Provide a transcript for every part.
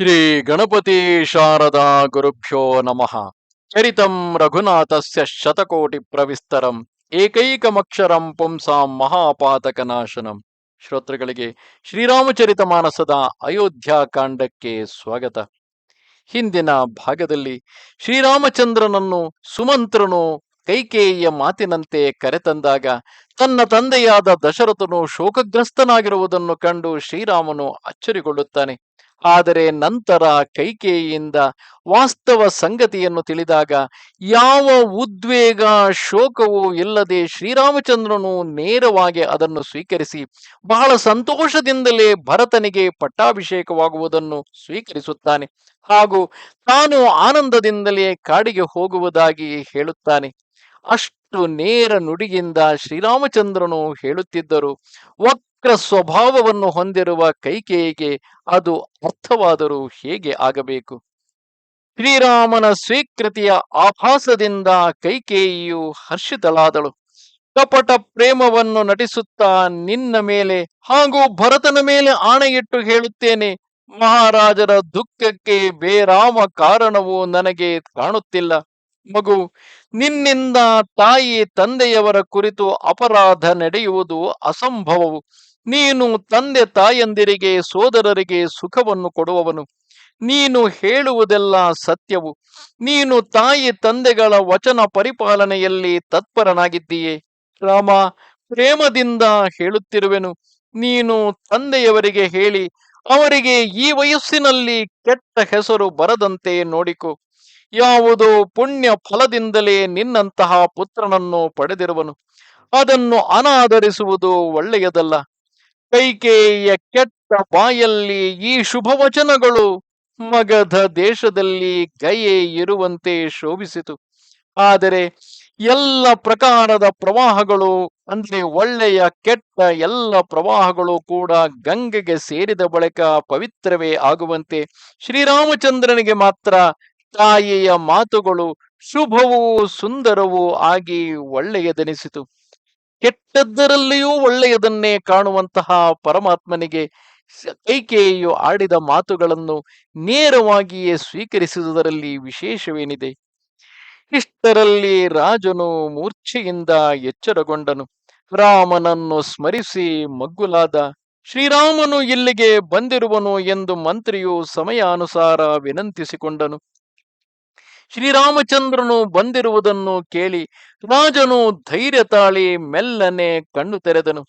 ಶ್ರೀ ಗಣಪತಿ ಶಾರದಾ ಗುರುಭ್ಯೋ ನಮಃ. ಚರಿತಂ ರಘುನಾಥಸ್ಯ ಶತಕೋಟಿ ಪ್ರವಿಸ್ತರಂ. ಏಕೈಕಮಕ್ಷರಂ ಪುಂಸಾಂ ಮಹಾಪಾತಕನಾಶನಂ. ಶ್ರೋತೃಗಳಿಗೆ ಶ್ರೀರಾಮಚರಿತ ಮಾನಸದ ಸ್ವಾಗತ. ಹಿಂದಿನ ಭಾಗದಲ್ಲಿ ಶ್ರೀರಾಮಚಂದ್ರನನ್ನು ಸುಮಂತ್ರನು ಕೈಕೇಯಿಯ ಮಾತಿನಂತೆ ಕರೆತಂದಾಗ ತನ್ನ ತಂದೆಯಾದ ದಶರಥನು ಶೋಕಗ್ರಸ್ತನಾಗಿರುವುದನ್ನು ಕಂಡು ಶ್ರೀರಾಮನು ಅಚ್ಚರಿಗೊಳ್ಳುತ್ತಾನೆ. ಆದರೆ ನಂತರ ಕೈಕೇಯಿಯಿಂದ ವಾಸ್ತವ ಸಂಗತಿಯನ್ನು ತಿಳಿದಾಗ, ಯಾವ ಉದ್ವೇಗ ಶೋಕವೂ ಇಲ್ಲದೆ ಶ್ರೀರಾಮಚಂದ್ರನು ನೇರವಾಗಿ ಅದನ್ನು ಸ್ವೀಕರಿಸಿ ಬಹಳ ಸಂತೋಷದಿಂದಲೇ ಭರತನಿಗೆ ಪಟ್ಟಾಭಿಷೇಕವಾಗುವುದನ್ನು ಸ್ವೀಕರಿಸುತ್ತಾನೆ ಹಾಗೂ ತಾನು ಆನಂದದಿಂದಲೇ ಕಾಡಿಗೆ ಹೋಗುವುದಾಗಿ ಹೇಳುತ್ತಾನೆ. ಅಷ್ಟು ನೇರ ನುಡಿಯಿಂದ ಶ್ರೀರಾಮಚಂದ್ರನು ಹೇಳುತ್ತಿದ್ದರು ವಕ್ರ ಸ್ವಭಾವವನ್ನು ಹೊಂದಿರುವ ಕೈಕೇಯಿಗೆ ಅದು ಅರ್ಥವಾದರೂ ಹೇಗೆ ಆಗಬೇಕು? ಶ್ರೀರಾಮನ ಸ್ವೀಕೃತಿಯ ಆಭಾಸದಿಂದ ಕೈಕೇಯಿಯು ಹರ್ಷಿತಳಾದಳು. ಕಪಟ ಪ್ರೇಮವನ್ನು ನಟಿಸುತ್ತಾ ನಿನ್ನ ಮೇಲೆ ಹಾಗೂ ಭರತನ ಮೇಲೆ ಆಣೆಯಿಟ್ಟು ಹೇಳುತ್ತೇನೆ. ಮಹಾರಾಜರ ದುಃಖಕ್ಕೆ ಬೇರಾಮ ಕಾರಣವು ನನಗೆ ಕಾಣುತ್ತಿಲ್ಲ. ಮಗು, ನಿನ್ನಿಂದ ತಾಯಿ ತಂದೆಯವರ ಕುರಿತು ಅಪರಾಧ ನಡೆಯುವುದು ಅಸಂಭವವು. ನೀನು ತಂದೆ ತಾಯಂದಿರಿಗೆ, ಸೋದರರಿಗೆ ಸುಖವನ್ನು ಕೊಡುವವನು. ನೀನು ಹೇಳುವುದೆಲ್ಲ ಸತ್ಯವು. ನೀನು ತಾಯಿ ತಂದೆಗಳ ವಚನ ಪರಿಪಾಲನೆಯಲ್ಲಿ ತತ್ಪರನಾಗಿದ್ದೀಯೇ. ರಾಮ, ಪ್ರೇಮದಿಂದ ಹೇಳುತ್ತಿರುವೆನು. ನೀನು ತಂದೆಯವರಿಗೆ ಹೇಳಿ, ಅವರಿಗೆ ಈ ವಯಸ್ಸಿನಲ್ಲಿ ಕೆಟ್ಟ ಹೆಸರು ಬರದಂತೆ ನೋಡಿಕೊ. ಯಾವುದೋ ಪುಣ್ಯ ಫಲದಿಂದಲೇ ನಿನ್ನಂತಹ ಪುತ್ರನನ್ನು ಪಡೆದಿರುವನು. ಅದನ್ನು ಅನಾದರಿಸುವುದು ಒಳ್ಳೆಯದಲ್ಲ. ಕೈಕೇಯ ಕೆಟ್ಟ ಬಾಯಲ್ಲಿ ಈ ಶುಭವಚನಗಳು ಮಗಧ ದೇಶದಲ್ಲಿ ಗಯೆ ಇರುವಂತೆ ಶೋಭಿಸಿತು. ಆದರೆ ಎಲ್ಲ ಪ್ರಕಾರದ ಪ್ರವಾಹಗಳು, ಅಂದ್ರೆ ಒಳ್ಳೆಯ ಕೆಟ್ಟ ಎಲ್ಲ ಪ್ರವಾಹಗಳು ಕೂಡ ಗಂಗೆಗೆ ಸೇರಿದ ಬಳಿಕ ಪವಿತ್ರವೇ ಆಗುವಂತೆ ಶ್ರೀರಾಮಚಂದ್ರನಿಗೆ ಮಾತ್ರ ತಾಯಿಯ ಮಾತುಗಳು ಶುಭವೂ ಸುಂದರವೂ ಆಗಿ ಒಳ್ಳೆಯದೆನಿಸಿತು. ಕೆಟ್ಟದ್ದರಲ್ಲಿಯೂ ಒಳ್ಳೆಯದನ್ನೇ ಕಾಣುವಂತಹ ಪರಮಾತ್ಮನಿಗೆ ಕೈಕೇಯು ಆಡಿದ ಮಾತುಗಳನ್ನು ನೇರವಾಗಿಯೇ ಸ್ವೀಕರಿಸುವುದರಲ್ಲಿ ವಿಶೇಷವೇನಿದೆ? ಇಷ್ಟರಲ್ಲಿ ರಾಜನು ಮೂರ್ಛೆಯಿಂದ ಎಚ್ಚರಗೊಂಡನು. ರಾಮನನ್ನು ಸ್ಮರಿಸಿ ಮಗ್ಗುಲಾದ, ಶ್ರೀರಾಮನು ಇಲ್ಲಿಗೆ ಬಂದಿರುವನು ಎಂದು ಮಂತ್ರಿಯು ಸಮಯಾನುಸಾರ ವಿನಂತಿಸಿಕೊಂಡನು. ಶ್ರೀರಾಮಚಂದ್ರನು ಬಂದಿರುವುದನ್ನು ಕೇಳಿ ರಾಜನು ಧೈರ್ಯ ತಾಳಿ ಮೆಲ್ಲನೆ ಕಣ್ಣು ತೆರೆದನು.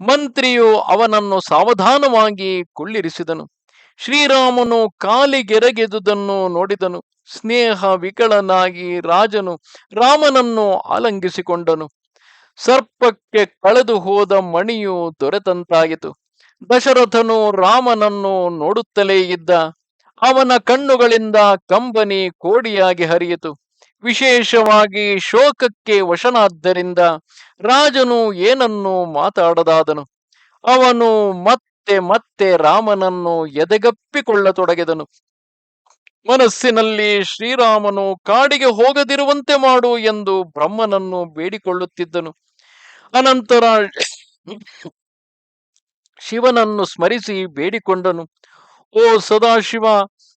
ಮಂತ್ರಿಯು ಅವನನ್ನು ಸಾವಧಾನವಾಗಿ ಕುಳ್ಳಿರಿಸಿದನು. ಶ್ರೀರಾಮನು ಕಾಲಿಗೆರಗೆದುದನ್ನು ನೋಡಿದನು. ಸ್ನೇಹ ವಿಕಳನಾಗಿ ರಾಜನು ರಾಮನನ್ನು ಆಲಂಗಿಸಿಕೊಂಡನು. ಸರ್ಪಕ್ಕೆ ಕಳೆದು ಹೋದ ಮಣಿಯು ದೊರೆತಂತಾಯಿತು. ದಶರಥನು ರಾಮನನ್ನು ನೋಡುತ್ತಲೇ ಇದ್ದ. ಅವನ ಕಣ್ಣುಗಳಿಂದ ಕಂಬನಿ ಕೋಡಿಯಾಗಿ ಹರಿಯಿತು. ವಿಶೇಷವಾಗಿ ಶೋಕಕ್ಕೆ ವಶನಾದ್ದರಿಂದ ರಾಜನು ಏನನ್ನು ಮಾತಾಡದಾದನು. ಅವನು ಮತ್ತೆ ಮತ್ತೆ ರಾಮನನ್ನು ಎದೆಗಪ್ಪಿಕೊಳ್ಳತೊಡಗಿದನು. ಮನಸ್ಸಿನಲ್ಲಿ ಶ್ರೀರಾಮನು ಕಾಡಿಗೆ ಹೋಗದಿರುವಂತೆ ಮಾಡು ಎಂದು ಬ್ರಹ್ಮನನ್ನು ಬೇಡಿಕೊಳ್ಳುತ್ತಿದ್ದನು. ಅನಂತರ ಶಿವನನ್ನು ಸ್ಮರಿಸಿ ಬೇಡಿಕೊಂಡನು. ಓ ಸದಾಶಿವ,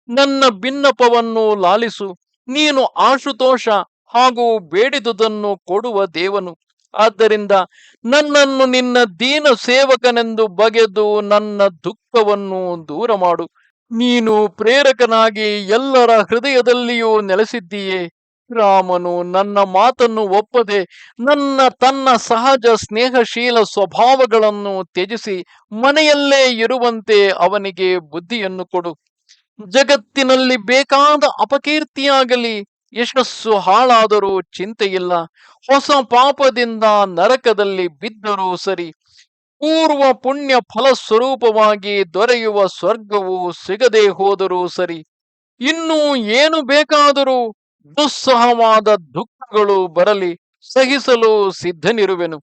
ನನ್ನ ಭಿನ್ನಪವನ್ನು ಲಾಲಿಸು. ನೀನು ಆಶುತೋಷ ಹಾಗೂ ಬೇಡಿದುದನ್ನು ಕೊಡುವ ದೇವನು. ಆದ್ದರಿಂದ ನನ್ನನ್ನು ನಿನ್ನ ದೀನ ಸೇವಕನೆಂದು ಬಗೆದು ನನ್ನ ದುಃಖವನ್ನು ದೂರ ಮಾಡು ನೀನು ಪ್ರೇರಕನಾಗಿ ಎಲ್ಲರ ಹೃದಯದಲ್ಲಿಯೂ ನೆಲೆಸಿದ್ದೀಯೇ. ರಾಮನು ನನ್ನ ಮಾತನ್ನು ಒಪ್ಪದೆ ನನ್ನ ತನ್ನ ಸಹಜ ಸ್ನೇಹಶೀಲ ಸ್ವಭಾವಗಳನ್ನು ತ್ಯಜಿಸಿ ಮನೆಯಲ್ಲೇ ಇರುವಂತೆ ಅವನಿಗೆ ಬುದ್ಧಿಯನ್ನು ಕೊಡು. ಜಗತ್ತಿನಲ್ಲಿ ಬೇಕಾದ ಅಪಕೀರ್ತಿಯಾಗಲಿ. ಯಶಸ್ಸು ಹಾಳಾದರೂ ಚಿಂತೆಯಿಲ್ಲ. ಹೊಸ ಪಾಪದಿಂದ ನರಕದಲ್ಲಿ ಬಿದ್ದರೂ ಸರಿ. ಪೂರ್ವ ಪುಣ್ಯ ಫಲಸ್ವರೂಪವಾಗಿ ದೊರೆಯುವ ಸ್ವರ್ಗವು ಸಿಗದೆ ಹೋದರೂ ಸರಿ. ಇನ್ನು ಏನು ಬೇಕಾದರೂ ದುಸ್ಸಹವಾದ ದುಃಖಗಳು ಬರಲಿ ಸಹಿಸಲು ಸಿದ್ಧನಿರುವೆನು.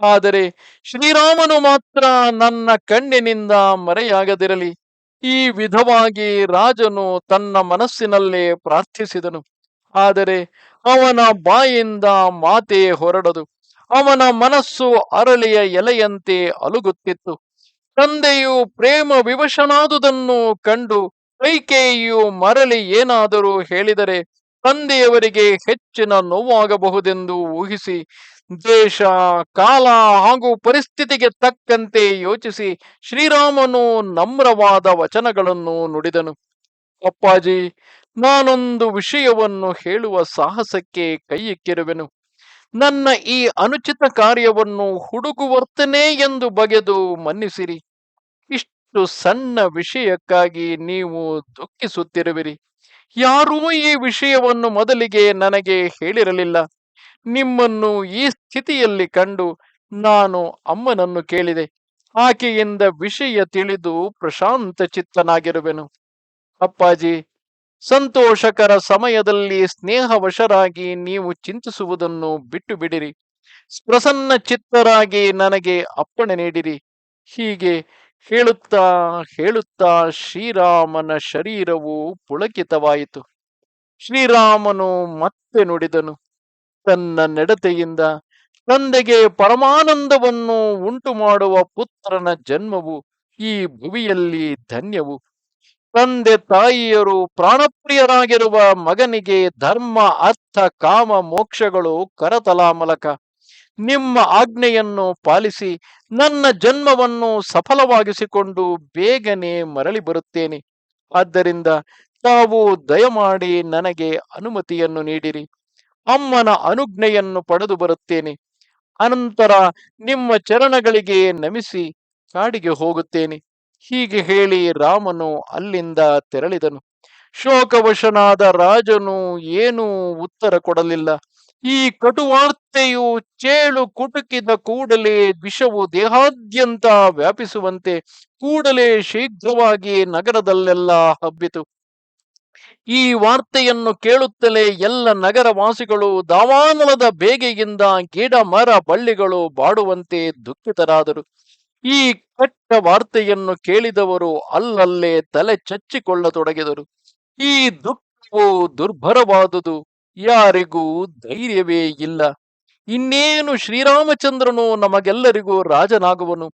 ಆದರೆ ಶ್ರೀರಾಮನು ಮಾತ್ರ ನನ್ನ ಕಣ್ಣಿನಿಂದ ಮರೆಯಾಗದಿರಲಿ. ಈ ವಿಧವಾಗಿ ರಾಜನು ತನ್ನ ಮನಸ್ಸಿನಲ್ಲೇ ಪ್ರಾರ್ಥಿಸಿದನು. ಆದರೆ ಅವನ ಬಾಯಿಂದ ಮಾತೇ ಹೊರಡದು. ಅವನ ಮನಸ್ಸು ಅರಳಿಯ ಎಲೆಯಂತೆ ಅಲುಗುತ್ತಿತ್ತು. ತಂದೆಯು ಪ್ರೇಮ ವಿವಶನಾದುದನ್ನು ಕಂಡು ಕೈಕೇಯಿಯು ಮರಳಿ ಏನಾದರೂ ಹೇಳಿದರೆ ತಂದೆಯವರಿಗೆ ಹೆಚ್ಚಿನ ನೋವಾಗಬಹುದೆಂದು ಊಹಿಸಿ ದೇಶ ಕಾಲ ಹಾಗೂ ಪರಿಸ್ಥಿತಿಗೆ ತಕ್ಕಂತೆ ಯೋಚಿಸಿ ಶ್ರೀರಾಮನು ನಮ್ರವಾದ ವಚನಗಳನ್ನು ನುಡಿದನು. ಅಪ್ಪಾಜಿ, ನಾನೊಂದು ವಿಷಯವನ್ನು ಹೇಳುವ ಸಾಹಸಕ್ಕೆ ಕೈಯಿಕ್ಕಿರುವೆನು ನನ್ನ ಈ ಅನುಚಿತ ಕಾರ್ಯವನ್ನು ಹುಡುಗುವರ್ತನೆ ಎಂದು ಬಗೆದು ಮನ್ನಿಸಿರಿ. ಇಷ್ಟು ಸಣ್ಣ ವಿಷಯಕ್ಕಾಗಿ ನೀವು ದುಃಖಿಸುತ್ತಿರುವಿರಿ. ಯಾರೂ ಈ ವಿಷಯವನ್ನು ಮೊದಲಿಗೆ ನನಗೆ ಹೇಳಿರಲಿಲ್ಲ. ನಿಮ್ಮನ್ನು ಈ ಸ್ಥಿತಿಯಲ್ಲಿ ಕಂಡು ನಾನು ಅಮ್ಮನನ್ನು ಕೇಳಿದೆ. ಆಕೆಯಿಂದ ವಿಷಯ ತಿಳಿದು ಪ್ರಶಾಂತ ಚಿತ್ತನಾಗಿರುವೆನು. ಅಪ್ಪಾಜಿ, ಸಂತೋಷಕರ ಸಮಯದಲ್ಲಿ ಸ್ನೇಹವಶರಾಗಿ ನೀವು ಚಿಂತಿಸುವುದನ್ನು ಬಿಟ್ಟು ಬಿಡಿರಿ ಪ್ರಸನ್ನ ಚಿತ್ತರಾಗಿ ನನಗೆ ಅಪ್ಪಣೆ ನೀಡಿರಿ. ಹೀಗೆ ಹೇಳುತ್ತಾ ಹೇಳುತ್ತಾ ಶ್ರೀರಾಮನ ಶರೀರವು ಪುಳಕಿತವಾಯಿತು. ಶ್ರೀರಾಮನು ಮತ್ತೆ ನುಡಿದನು. ತನ್ನ ನಡತೆಯಿಂದ ತಂದೆಗೆ ಪರಮಾನಂದವನ್ನು ಉಂಟು ಮಾಡುವ ಪುತ್ರನ ಜನ್ಮವು ಈ ಭುವಿಯಲ್ಲಿ ಧನ್ಯವು. ತಂದೆ ತಾಯಿಯರು ಪ್ರಾಣಪ್ರಿಯರಾಗಿರುವ ಮಗನಿಗೆ ಧರ್ಮ, ಅರ್ಥ, ಕಾಮ, ಮೋಕ್ಷಗಳು ಕರತಲಾಮಲಕ. ನಿಮ್ಮ ಆಜ್ಞೆಯನ್ನು ಪಾಲಿಸಿ ನನ್ನ ಜನ್ಮವನ್ನು ಸಫಲವಾಗಿಸಿಕೊಂಡು ಬೇಗನೆ ಮರಳಿ ಬರುತ್ತೇನೆ. ಆದ್ದರಿಂದ ತಾವು ದಯಮಾಡಿ ನನಗೆ ಅನುಮತಿಯನ್ನು ನೀಡಿರಿ. ಅಮ್ಮನ ಅನುಜ್ಞೆಯನ್ನು ಪಡೆದು ಬರುತ್ತೇನೆ. ಅನಂತರ ನಿಮ್ಮ ಚರಣಗಳಿಗೆ ನಮಿಸಿ ಕಾಡಿಗೆ ಹೋಗುತ್ತೇನೆ. ಹೀಗೆ ಹೇಳಿ ರಾಮನು ಅಲ್ಲಿಂದ ತೆರಳಿದನು. ಶೋಕವಶನಾದ ರಾಜನು ಏನೂ ಉತ್ತರ ಕೊಡಲಿಲ್ಲ. ಈ ಕಟುವಾರ್ತೆಯು ಚೇಳು ಕುಟುಕಿದ ಕೂಡಲೇ ದ್ವಿಷವು ದೇಹಾದ್ಯಂತ ವ್ಯಾಪಿಸುವಂತೆ ಕೂಡಲೇ ಶೀಘ್ರವಾಗಿ ನಗರದಲ್ಲೆಲ್ಲ ಹಬ್ಬಿತು. ಈ ವಾರ್ತೆಯನ್ನು ಕೇಳುತ್ತಲೇ ಎಲ್ಲ ನಗರವಾಸಿಗಳು ದಾವಾನಲದ ಬೇಗೆಯಿಂದ ಗಿಡ ಮರ ಬಳ್ಳಿಗಳು ಬಾಡುವಂತೆ ದುಃಖಿತರಾದರು. ಈ ಕಟ್ಟ ವಾರ್ತೆಯನ್ನು ಕೇಳಿದವರು ಅಲ್ಲಲ್ಲೇ ತಲೆ ಚಚ್ಚಿಕೊಳ್ಳತೊಡಗಿದರು. ಈ ದುಃಖವು ದುರ್ಭರವಾದುದು. ಯಾರಿಗೂ ಧೈರ್ಯವೇ ಇಲ್ಲ. ಇನ್ನೇನು ಶ್ರೀರಾಮಚಂದ್ರನು ನಮಗೆಲ್ಲರಿಗೂ ರಾಜನಾಗುವನು?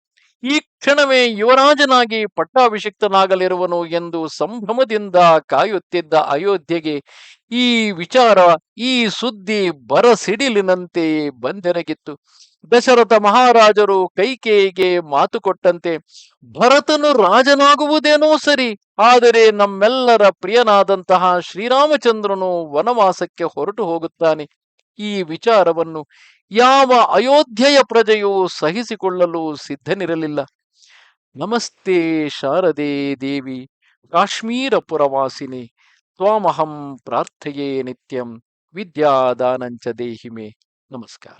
ಈ ಕ್ಷಣವೇ ಯುವರಾಜನಾಗಿ ಪಟ್ಟಾಭಿಷಿಕ್ತನಾಗಲಿರುವನು ಎಂದು ಸಂಭ್ರಮದಿಂದ ಕಾಯುತ್ತಿದ್ದ ಅಯೋಧ್ಯೆಗೆ ಈ ವಿಚಾರ, ಈ ಸುದ್ದಿ ಬರಸಿಡಿಲಿನಂತೆ ಬಂದೆನಗಿತ್ತು ದಶರಥ ಮಹಾರಾಜರು ಕೈಕೇಯಿಗೆ ಮಾತು ಕೊಟ್ಟಂತೆ, ಭರತನು ರಾಜನಾಗುವುದೇನೋ ಸರಿ, ಆದರೆ ನಮ್ಮೆಲ್ಲರ ಪ್ರಿಯನಾದಂತಹ ಶ್ರೀರಾಮಚಂದ್ರನು ವನವಾಸಕ್ಕೆ ಹೊರಟು ಹೋಗುತ್ತಾನೆ. ಈ ವಿಚಾರವನ್ನು ಯಾವ ಅಯೋಧ್ಯೆಯ ಪ್ರಜೆಯು ಸಹಿಸಿಕೊಳ್ಳಲು ಸಿದ್ಧನಿರಲಿಲ್ಲ. ನಮಸ್ತೆ ಶಾರದೆ ದೇವಿ ಕಾಶ್ಮೀರ ಪುರವಾಸಿನಿ ತ್ವಾಮಹಂ ಪ್ರಾರ್ಥಯೇ ನಿತ್ಯಂ, ವಿದ್ಯಾದಾನಂಚ ದೇಹಿಮೆ. ನಮಸ್ಕಾರ.